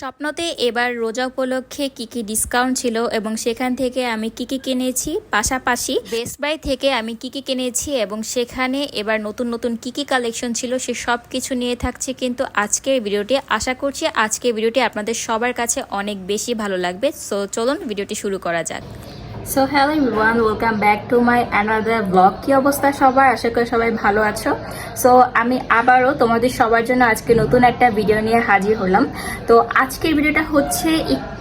স্বপ্নতে এবার রোজা উপলক্ষে কী কী ডিসকাউন্ট ছিল এবং সেখান থেকে আমি কী কী কিনেছি, পাশাপাশি বেস্ট বাই থেকে আমি কী কী কিনেছি এবং সেখানে এবার নতুন নতুন কী কী কালেকশন ছিল সে সব কিছু নিয়ে থাকছে কিন্তু আজকের ভিডিওটি আশা করছি আজকের ভিডিওটি আপনাদের সবার কাছে অনেক বেশি ভালো লাগবে। সো চলুন ভিডিওটি শুরু করা যাক। So hello everyone welcome back to my another blog কী অবস্থা সবাই আশা করি সবাই ভালো আছো। সো আমি আবারও তোমাদের সবার জন্য আজকে নতুন একটা ভিডিও নিয়ে হাজির হলাম। তো আজকের ভিডিওটা হচ্ছে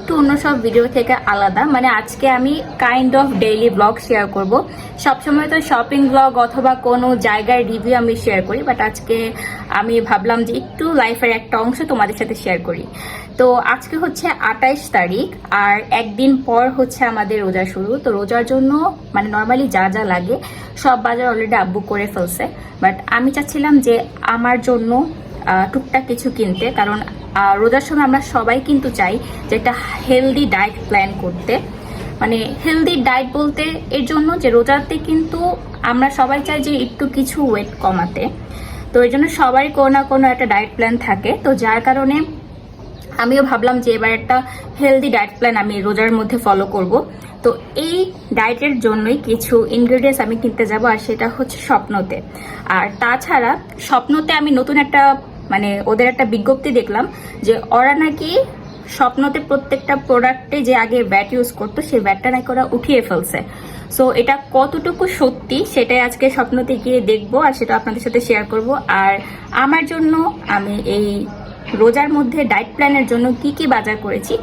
একটু অন্য সব ভিডিও থেকে আলাদা। মানে আজকে আমি kind of daily blog share করব। সবসময় তো শপিং ব্লগ অথবা কোনো জায়গার রিভিউ আমি শেয়ার করি বাট আজকে আমি ভাবলাম যে একটু লাইফের একটা অংশ তোমাদের সাথে শেয়ার করি। তো আজকে হচ্ছে আঠাইশ তারিখ, আর একদিন পর হচ্ছে আমাদের রোজা শুরু। তো রোজার জন্য মানে নর্মালি যা যা লাগে, সব বাজার অলরেডি আব্বু করে ফেলছে। বাট আমি চাচ্ছিলাম যে আমার জন্য টুকটাক কিছু কিনতে, কারণ রোজার সময় আমরা সবাই কিন্তু চাই যে একটা হেলদি ডায়েট প্ল্যান করতে। মানে হেলদি ডায়েট বলতে এর জন্য যে রোজাতে কিন্তু আমরা সবাই চাই যে একটু কিছু ওয়েট কমাতে। তো এই জন্য সবারই কোনো না কোনো একটা ডায়েট প্ল্যান থাকে। তো যার কারণে আমিও ভাবলাম যে এবার একটা হেলদি ডায়েট প্ল্যান আমি রোজার মধ্যে ফলো করব। তো এই ডায়েটের জন্যই কিছু ইনগ্রেডিয়েন্টস আমি কিনতে যাব আর সেটা হচ্ছে স্বপ্নতে। আর তাছাড়া স্বপ্নতে আমি নতুন একটা মানে ওদের একটা বিজ্ঞপ্তি দেখলাম যে ওরা নাকি স্বপ্নতে প্রত্যেকটা প্রোডাক্টে যে আগে ব্যাট ইউজ করতো, সেই ব্যাটটা নাকি ওরা উঠিয়ে ফেলছে। সো এটা কতটুকু সত্যি সেটাই আজকে স্বপ্নতে গিয়ে দেখব আর সেটা আপনাদের সাথে শেয়ার করব। আর আমার জন্য আমি এই রোজার মধ্যে ডায়েট প্ল্যানের জন্য কি কি বাজার করেছি,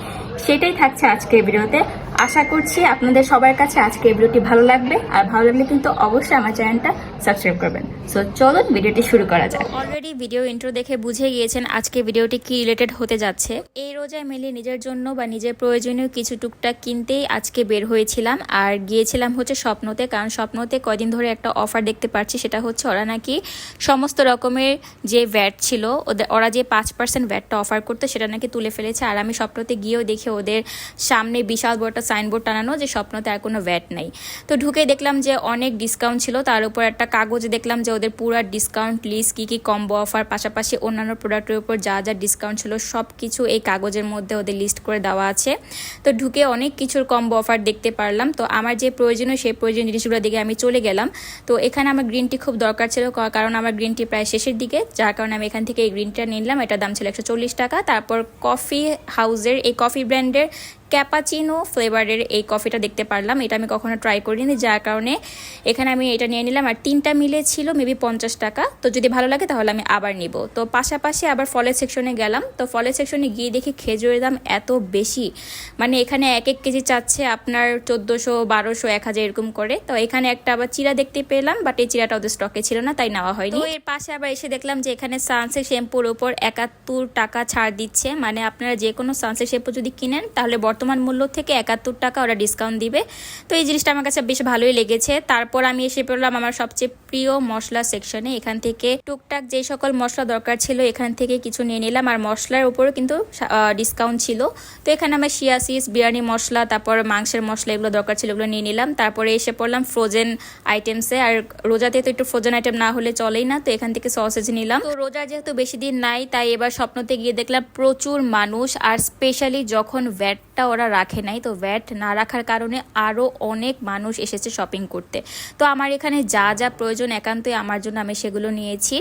সেটাই থাকছে আজকের ভিডিওতে আশা করছি আপনাদের সবার কাছে আজকের ভিডিওটি ভালো লাগবে। আর ভালো লাগলে কিন্তু অবশ্যই আমার চ্যানেলটা সাবস্ক্রাইব করবেন। সো চলুন ভিডিওটি শুরু করা যাক। অলরেডি ভিডিও ইন্ট্রো দেখে বুঝে গিয়েছেন আজকে ভিডিওটি কি রিলেটেড হতে যাচ্ছে। এই রোজায় মিলে নিজের জন্য বা নিজের প্রয়োজনীয় কিছু টুকটাক কিনতেই আজকে বের হয়েছিলাম। আর গিয়েছিলাম হচ্ছে স্বপ্নতে, কারণ স্বপ্নতে কয়দিন ধরে একটা অফার দেখতে পাচ্ছি, সেটা হচ্ছে ওরা নাকি সমস্ত রকমের যে ভ্যাট ছিল ওদের ওরা যে পাঁচ পার্সেন্ট ভ্যাটটা অফার করতো, সেটা নাকি তুলে ফেলেছে। আর আমি স্বপ্নতে গিয়েও দেখি ওদের সামনে বিশাল বড় সাইনবোর্ড টানানো যে স্বপ্নতে আর কোনো ভ্যাট নেই। তো ঢুকে দেখলাম যে অনেক ডিসকাউন্ট ছিল, তার উপর একটা কাগজ দেখলাম যে ওদের পুরো ডিসকাউন্ট লিস্ট কী কী কম্বো অফার পাশাপাশি অন্যান্য প্রোডাক্টের উপর যা যা ডিসকাউন্ট ছিল সব কিছু এই কাগজের মধ্যে ওদের লিস্ট করে দেওয়া আছে। তো ঢুকে অনেক কিছুর কম্বো অফার দেখতে পারলাম। তো আমার যে প্রয়োজনীয়, সেই প্রয়োজনীয় জিনিসগুলো দিকে আমি চলে গেলাম। তো এখানে আমার গ্রিন টি খুব দরকার ছিল কারণ আমার গ্রিন টি প্রায় শেষের দিকে, যার কারণে আমি এখান থেকে এই গ্রিন টিটা নিলাম। এটার দাম ছিল একশো চল্লিশ টাকা। তারপর কফি হাউসের এই কফি ব্র্যান্ডের ক্যাপাচিনো ফ্লেভারের এই কফিটা দেখতে পারলাম। এটা আমি কখনো ট্রাই করিনি, যার কারণে এখানে আমি এটা নিয়ে নিলাম। আর তিনটা মিলে ছিল মেবি পঞ্চাশ টাকা। তো যদি ভালো লাগে তাহলে আমি আবার নিব। তো পাশাপাশি আবার ফলের সেকশনে গেলাম। তো ফলের সেকশনে গিয়ে দেখি খেজুরের দাম এত বেশি। মানে এখানে এক এক কেজি চাচ্ছে আপনার চোদ্দোশো, বারোশো, এক হাজার এরকম করে। তো এখানে একটা আবার চিরা দেখতে পেলাম বাট এই চিরাটা ওদের স্টকে ছিল না, তাই নেওয়া হয়নি। এর পাশে আবার এসে দেখলাম যে এখানে সানসেট শ্যাম্পুর উপর একাত্তর টাকা ছাড় দিচ্ছে। মানে আপনারা যে কোনো সানসেট শ্যাম্পু যদি কিনেন, তাহলে বর্তমান মূল্য থেকে একাত্তর টাকা ওরা ডিসকাউন্ট দিবে। তো এই জিনিসটা আমার কাছে বেশ ভালোই লেগেছে। তারপর আমি এসে পড়লাম আমার সবচেয়ে প্রিয় মশলা সেকশনে এখান থেকে টুকটাক যে সকল মশলা দরকার ছিল, এখান থেকে কিছু নিয়ে নিলাম। আর মশলার উপরও কিন্তু ডিসকাউন্ট ছিল। তো এখানে আমার শিয়াসিস বিরিয়ানি মশলা, তারপর মাংসের মশলা এগুলো দরকার ছিল এগুলো নিয়ে নিলাম। তারপরে এসে পড়লাম ফ্রোজেন আইটেমসে আর রোজাতে তো একটু ফ্রোজেন আইটেম না হলে চলেই না। তো এখান থেকে সসেজ নিলাম। তো রোজা যেহেতু বেশি দিন নাই, তাই এবার স্বপ্নতে গিয়ে দেখলাম প্রচুর মানুষ। আর স্পেশালি যখন ভ্যাটটা ওরা রাখে নাই। তো ভ্যাট না রাখার কারণে আরও অনেক মানুষ এসেছে শপিং করতে। তো আমার এখানে যা যা প্রয়োজন একান্তই আমার জন্য আমি সেগুলো নিয়েছি।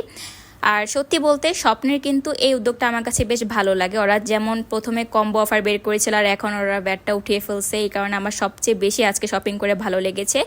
আর সত্যি বলতে স্বপ্নের কিন্তু এই উদ্যোগটা আমার কাছে বেশ ভালো লাগে। ওরা যেমন প্রথমে কম্বো অফার বের করেছিল আর এখন ওরা ব্যাটটা উঠিয়ে ফেলছে, এই কারণে আমার সবচেয়ে বেশি আজকে শপিং করে ভালো লেগেছে।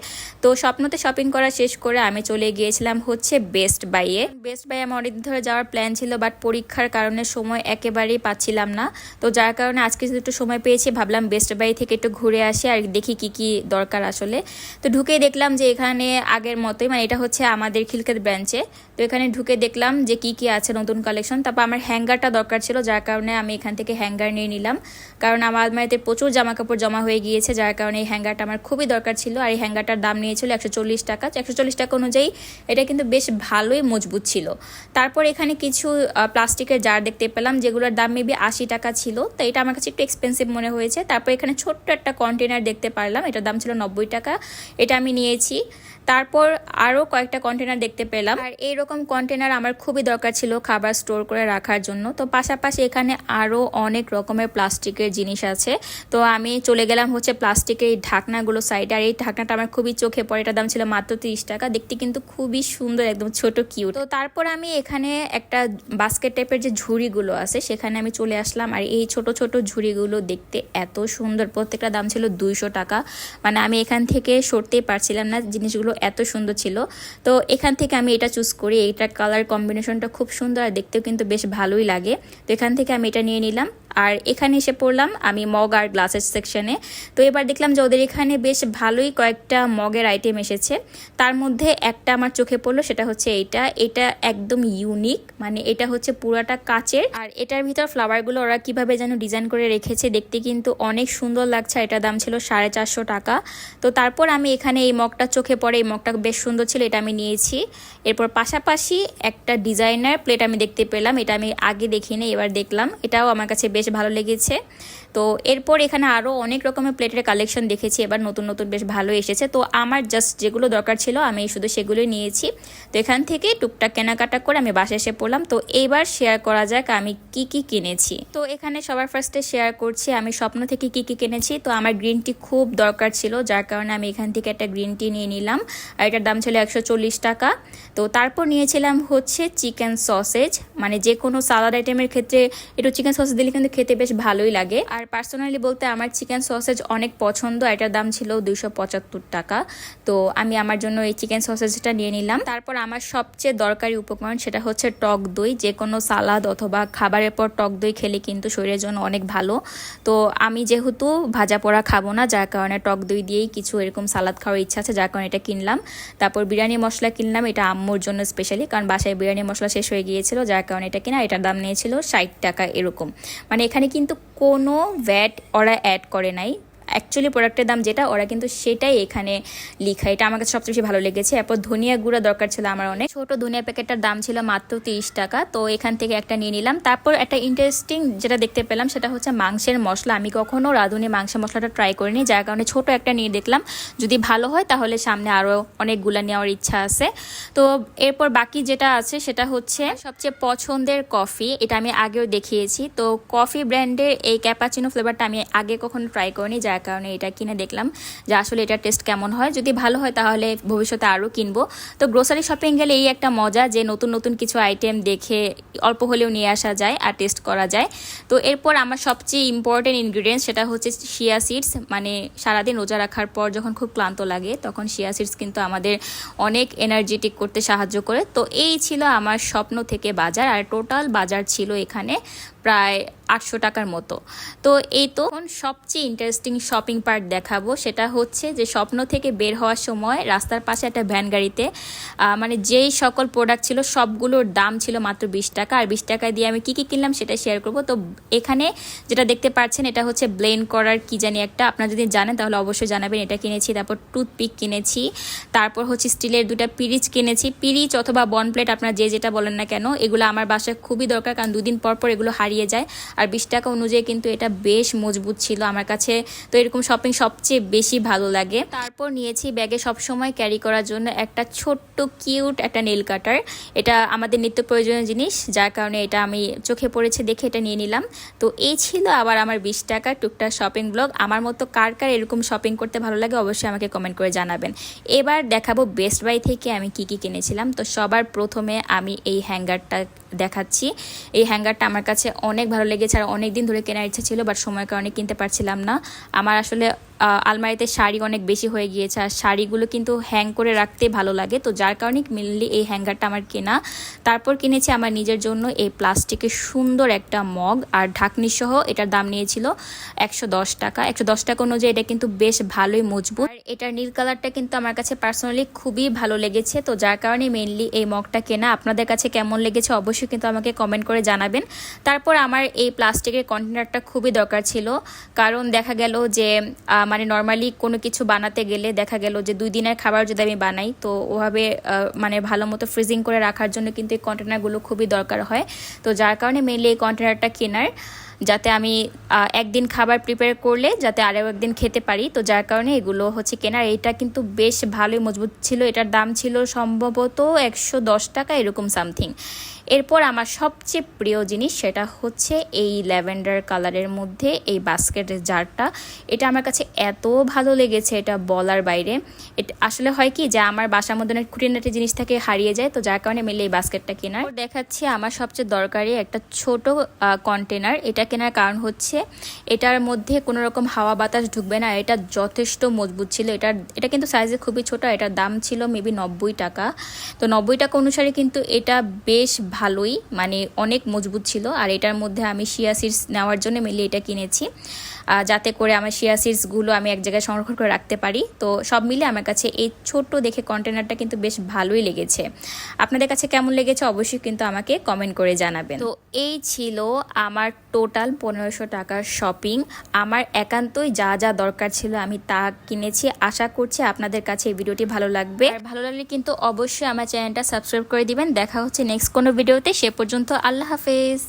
তো স্বপ্নতে শপিং করা শেষ করে আমি চলে গিয়েছিলাম হচ্ছে বেস্ট বাইয়ে বেস্ট বাই আমার অনেকদিন ধরে যাওয়ার প্ল্যান ছিল বাট পরীক্ষার কারণে সময় একেবারেই পাচ্ছিলাম না। তো যার কারণে আজকে যদি একটু সময় পেয়েছি, ভাবলাম বেস্ট বাই থেকে একটু ঘুরে আসি আর দেখি কি কি দরকার আসলে। তো ঢুকে দেখলাম যে এখানে আগের মতোই মানে এটা হচ্ছে আমাদের খিলকেত ব্রাঞ্চে তো এখানে ঢুকে দেখলাম যে কি কি আছে নতুন কালেকশন তারপর আমার হ্যাঙ্গারটা দরকার ছিল, যার কারণে আমি এখান থেকে হ্যাঙ্গার নিয়ে নিলাম। কারণ আমার আলমারিতে প্রচুর জামা কাপড় জমা হয়ে গিয়েছে, যার কারণে এই হ্যাঙ্গারটা আমার খুবই দরকার ছিল। আর এই হ্যাঙ্গারটার দাম নিয়েছিল একশো চল্লিশ টাকা। একশো চল্লিশ টাকা অনুযায়ী এটা কিন্তু বেশ ভালোই মজবুত ছিল। তারপর এখানে কিছু প্লাস্টিকের জার দেখতে পেলাম, যেগুলোর দাম মেবি আশি টাকা ছিল। তো এটা আমার কাছে একটু এক্সপেন্সিভ মনে হয়েছে। তারপর এখানে ছোট্ট একটা কন্টেনার দেখতে পারলাম, এটার দাম ছিল নব্বই টাকা। এটা আমি নিয়েছি। তারপর আরও কয়েকটা কন্টেনার দেখতে পেলাম। আর এইরকম কন্টেনার আমার খুবই দরকার ছিল খাবার স্টোর করে রাখার জন্য। তো পাশাপাশি এখানে আরও অনেক রকমের প্লাস্টিকের জিনিস আছে। তো আমি চলে গেলাম হচ্ছে প্লাস্টিকের এই ঢাকনাগুলো সাইডে আর এই ঢাকনাটা আমার খুবই চোখে পড়ে। এটার দাম ছিল মাত্র তিরিশ টাকা। দেখতে কিন্তু খুবই সুন্দর, একদম ছোট কিউট তো তারপর আমি এখানে একটা বাস্কেট টাইপের যে ঝুড়িগুলো আছে, সেখানে আমি চলে আসলাম। আর এই ছোট ছোট ঝুড়িগুলো দেখতে এত সুন্দর। প্রত্যেকটা দাম ছিল দুইশো টাকা। মানে আমি এখান থেকে সরতেই পারছিলাম না। জিনিসগুলো এত সুন্দর ছিল। তো এখান থেকে আমি এটা চুজ করি। এইটার কালার কম্বিনেশনটা খুব সুন্দর আর দেখতেও কিন্তু বেশ ভালোই লাগে। তো এখান থেকে আমি এটা নিয়ে নিলাম। আর এখানে এসে পড়লাম আমি মগ আর গ্লাসের সেকশনে। তো এবার দেখলাম যে ওদের এখানে বেশ ভালোই কয়েকটা মগের আইটেম এসেছে। তার মধ্যে একটা আমার চোখে পড়ল, সেটা হচ্ছে এইটা। এটা একদম ইউনিক মানে এটা হচ্ছে পুরাটা কাচের। আর এটার ভিতর ফ্লাওয়ারগুলো ওরা কীভাবে যেন ডিজাইন করে রেখেছে দেখতে কিন্তু অনেক সুন্দর লাগছে। এটা দাম ছিল সাড়ে চারশো টাকা। তো তারপর আমি এখানে এই মগটা চোখে পড়ে, এই মগটা বেশ সুন্দর ছিল, এটা আমি নিয়েছি। এরপর পাশাপাশি একটা ডিজাইনার প্লেট আমি দেখতে পেলাম, এটা আমি আগে দেখিনি, এবার দেখলাম। এটাও আমার কাছে বেশ ভালো লেগেছে। তো এরপর এখানে আরও অনেক রকমের প্লেটের কালেকশন দেখেছি, এবার নতুন নতুন বেশ ভালো এসেছে। তো আমার জাস্ট যেগুলো দরকার ছিল, আমি শুধু সেগুলোই নিয়েছি। তো এখান থেকে টুকটাক কেনাকাটা করে আমি বাসে এসে পড়লাম। তো এবার শেয়ার করা যাক আমি কি কি কিনেছি। তো এখানে সবার ফার্স্টে শেয়ার করছি, আমি স্বপ্ন থেকে কি কি কিনেছি। তো আমার গ্রিন টি খুব দরকার ছিল, যার কারণে আমি এখান থেকে একটা গ্রিন টি নিয়ে নিলাম। আর এটার দাম ছিল একশো চল্লিশ টাকা। তো তারপর নিয়েছিলাম হচ্ছে চিকেন সসেজ মানে যে কোনো সালাদ আইটেমের ক্ষেত্রে একটু চিকেন সসেজ দিলে কিন্তু খেতে বেশ ভালোই লাগে। আর পার্সোনালি বলতে আমার চিকেন সসেজ অনেক পছন্দ, এটার দাম ছিল দুইশো পঁচাত্তর টাকা। তো আমি আমার জন্য এই চিকেন সসেজটা নিয়ে নিলাম। তারপর আমার সবচেয়ে দরকারি উপকরণ সেটা হচ্ছে টক দই যে কোনো সালাদ অথবা খাবারের পর টক দই খেলে কিন্তু শরীরের জন্য অনেক ভালো। তো আমি যেহেতু ভাজা পোড়া খাব না, যার কারণে টক দই দিয়েই কিছু এরকম সালাদ খাওয়ার ইচ্ছা আছে, যার কারণে এটা কিনলাম। তারপর বিরিয়ানি মশলা কিনলাম, এটা আম্মুর জন্য স্পেশালি কারণ বাসায় বিরিয়ানি মশলা শেষ হয়ে গিয়েছিল, যার কারণে এটা কিনা, এটার দাম নিয়েছিল ষাট টাকা এরকম। মানে এখানে কিন্তু কোনো ভ্যাট ওরা অ্যাড করে নাই। অ্যাকচুয়ালি প্রোডাক্টের দাম যেটা, ওরা কিন্তু সেটাই এখানে লিখা। এটা আমার কাছে সবচেয়ে বেশি ভালো লেগেছে। এরপর ধনিয়া গুঁড়া দরকার ছিল আমার অনেক। ছোট ধনিয়া প্যাকেটটার দাম ছিল মাত্র তিরিশ টাকা। তো এখান থেকে একটা নিয়ে নিলাম। তারপর একটা ইন্টারেস্টিং যেটা দেখতে পেলাম, সেটা হচ্ছে মাংসের মশলা। আমি কখনো রাঁধুনি মাংসের মশলাটা ট্রাই করিনি। যার কারণে ছোট একটা নিয়ে দেখলাম। যদি ভালো হয়, তাহলে সামনে আরও অনেকগুলো নেওয়ার ইচ্ছা আছে। তো এরপর বাকি যেটা আছে, সেটা হচ্ছে সবচেয়ে পছন্দের কফি এটা আমি আগেও দেখিয়েছি। তো কফি ব্র্যান্ডের এই ক্যাপাচিনো ফ্লেভারটা আমি আগে কখনো ট্রাই করিনি। যার কারণে এটা কিনে দেখলাম যে আসলে এটার টেস্ট কেমন হয়। যদি ভালো হয় তাহলে ভবিষ্যতে আরও কিনবো। তো গ্রোসারি শপিং গেলে এই একটা মজা যে নতুন নতুন কিছু আইটেম দেখে অল্প হলেও নিয়ে আসা যায় আর টেস্ট করা যায়। তো এরপর আমার সবচেয়ে ইম্পর্টেন্ট ইনগ্রিডিয়েন্টস সেটা হচ্ছে শিয়া সিডস মানে সারাদিন রোজা রাখার পর যখন খুব ক্লান্ত লাগে, তখন শিয়া সিডস কিন্তু আমাদের অনেক এনার্জেটিক করতে সাহায্য করে। তো এই ছিল আমার স্বপ্ন থেকে বাজার আর টোটাল বাজার ছিল এখানে। প্রায় আটশো টাকার মতো। তো এই তো সবচেয়ে ইন্টারেস্টিং শপিং পার্ট দেখাবো। সেটা হচ্ছে যে স্বপ্ন থেকে বের হওয়ার সময় রাস্তার পাশে একটা ভ্যান গাড়িতে মানে যেই সকল প্রোডাক্ট ছিল সবগুলোর দাম ছিল মাত্র বিশ টাকা। আর বিশ টাকা দিয়ে আমি কী কী কিনলাম সেটা শেয়ার করব। তো এখানে যেটা দেখতে পাচ্ছেন এটা হচ্ছে ব্লেন করার কি জানি একটা। আপনারা যদি জানেন তাহলে অবশ্যই জানাবেন। এটা কিনেছি, তারপর টুথপিক কিনেছি, তারপর হচ্ছে স্টিলের দুটা পিরিচ কিনেছি। পিরিচ অথবা বন প্লেট আপনারা যে যেটা বলেন না কেন, এগুলো আমার বাসায় খুবই দরকার। কারণ দুদিন পর পর এগুলো হারিয়ে যায়। আর বিশ টাকা অনুযায়ী কিন্তু এটা বেশ মজবুত ছিল আমার কাছে। তো এরকম শপিং সবচেয়ে বেশি ভালো লাগে। তারপর নিয়েছি ব্যাগে সবসময় ক্যারি করার জন্য একটা ছোট্ট কিউট একটা নেল কাটার এটা আমাদের নিত্য প্রয়োজনীয় জিনিস, যার কারণে এটা আমি চোখে পড়েছে দেখে এটা নিয়ে নিলাম। তো এই ছিল আবার আমার বিশ টাকা টুকটাক শপিং ব্লগ আমার মতো কার কার এরকম শপিং করতে ভালো লাগে অবশ্যই আমাকে কমেন্ট করে জানাবেন। এবার দেখাবো বেস্ট বাই থেকে আমি কি কি কিনেছিলাম। তো সবার প্রথমে আমি এই হ্যাঙ্গারটা দেখাচ্ছি। এই হ্যাঙ্গারটা আমার কাছে অনেক ভালো লেগেছে আর অনেক দিন ধরে কেনার ইচ্ছা ছিল, বাট সময়ের কারণে কিনতে পারছিলাম না। আমার আসলে আলমারিতে শাড়ি অনেক বেশি হয়ে গিয়েছে আর শাড়িগুলো কিন্তু হ্যাং করে রাখতে ভালো লাগে। তো যার কারণে মেনলি এই হ্যাঙ্গারটা আমার কেনা। তারপর কিনেছি আমার নিজের জন্য এই প্লাস্টিকের সুন্দর একটা মগ আর ঢাকনি সহ এটার দাম নিয়েছিল একশো দশ টাকা। একশো দশ টাকা অনুযায়ী এটা কিন্তু বেশ ভালোই মজবুত। আর এটার নীল কালারটা কিন্তু আমার কাছে পার্সোনালি খুবই ভালো লেগেছে। তো যার কারণে মেনলি এই মগটা কেনা। আপনাদের কাছে কেমন লেগেছে অবশ্যই কিন্তু আমাকে কমেন্ট করে জানাবেন। তারপর আমার এই প্লাস্টিকের কন্টেনারটা খুবই দরকার ছিল। কারণ দেখা গেল যে মানে নর্মালি কোনো কিছু বানাতে গেলে দেখা গেল যে দুই দিনের খাবার যদি আমি বানাই, তো ওভাবে মানে ভালো মতো ফ্রিজিং করে রাখার জন্য কিন্তু এই কন্টেনারগুলো খুবই দরকার হয়। তো যার কারণে মেনলি এই কন্টেনারটা কেনার, যাতে আমি একদিন খাবার প্রিপেয়ার করলে যাতে আরও একদিন খেতে পারি। তো যার কারণে এগুলো হচ্ছে কেনার। এটা কিন্তু বেশ ভালোই মজবুত ছিল। এটার দাম ছিল সম্ভবত একশো দশ টাকা, এরকম সামথিং এরপর আমার সবচেয়ে প্রিয় জিনিস সেটা হচ্ছে এই ল্যাভেন্ডার কালারের মধ্যে এই বাস্কেটের জারটা। এটা আমার কাছে এত ভালো লেগেছে এটা বলার বাইরে। এটা আসলে হয় কি যে আমার বাসার মধ্যে খুঁটিনাটি জিনিস থেকে হারিয়ে যায়, তো যার কারণে মিলে এই বাস্কেটটা কেনার। দেখাচ্ছি আমার সবচেয়ে দরকারি একটা ছোট কন্টেনার এটা কেনার কারণ হচ্ছে এটার মধ্যে কোনো রকম হাওয়া বাতাস ঢুকবে না, এটা যথেষ্ট মজবুত ছিল। এটার, এটা কিন্তু সাইজে খুবই ছোট, এটার দাম ছিল মেবি নব্বই টাকা। তো নব্বই টাকা অনুসারে কিন্তু এটা বেশ ভালোই মানে অনেক মজবুত ছিল। আর এটার মধ্যে আমি শিয়া নেওয়ার জন্য মিলিয়ে এটা কিনেছি। যাতে করে আমার শিয়া সিডসগুলো আমি এক জায়গায় সংরক্ষণ করে রাখতে পারি। তো সব মিলে আমার কাছে এই ছোট্ট দেখে কন্টেনারটা কিন্তু বেশ ভালোই লেগেছে। আপনাদের কাছে কেমন লেগেছে অবশ্যই কিন্তু আমাকে কমেন্ট করে জানাবেন। তো এই ছিল আমার টোটাল পনেরোশো টাকার শপিং আমার একান্তই যা যা দরকার ছিল আমি তা কিনেছি। আশা করছি আপনাদের কাছে এই ভিডিওটি ভালো লাগবে। আর ভালো লাগলে কিন্তু অবশ্যই আমার চ্যানেলটা সাবস্ক্রাইব করে দিবেন। দেখা হচ্ছে নেক্সট কোনো ভিডিওতে সে পর্যন্ত আল্লাহ হাফেজ।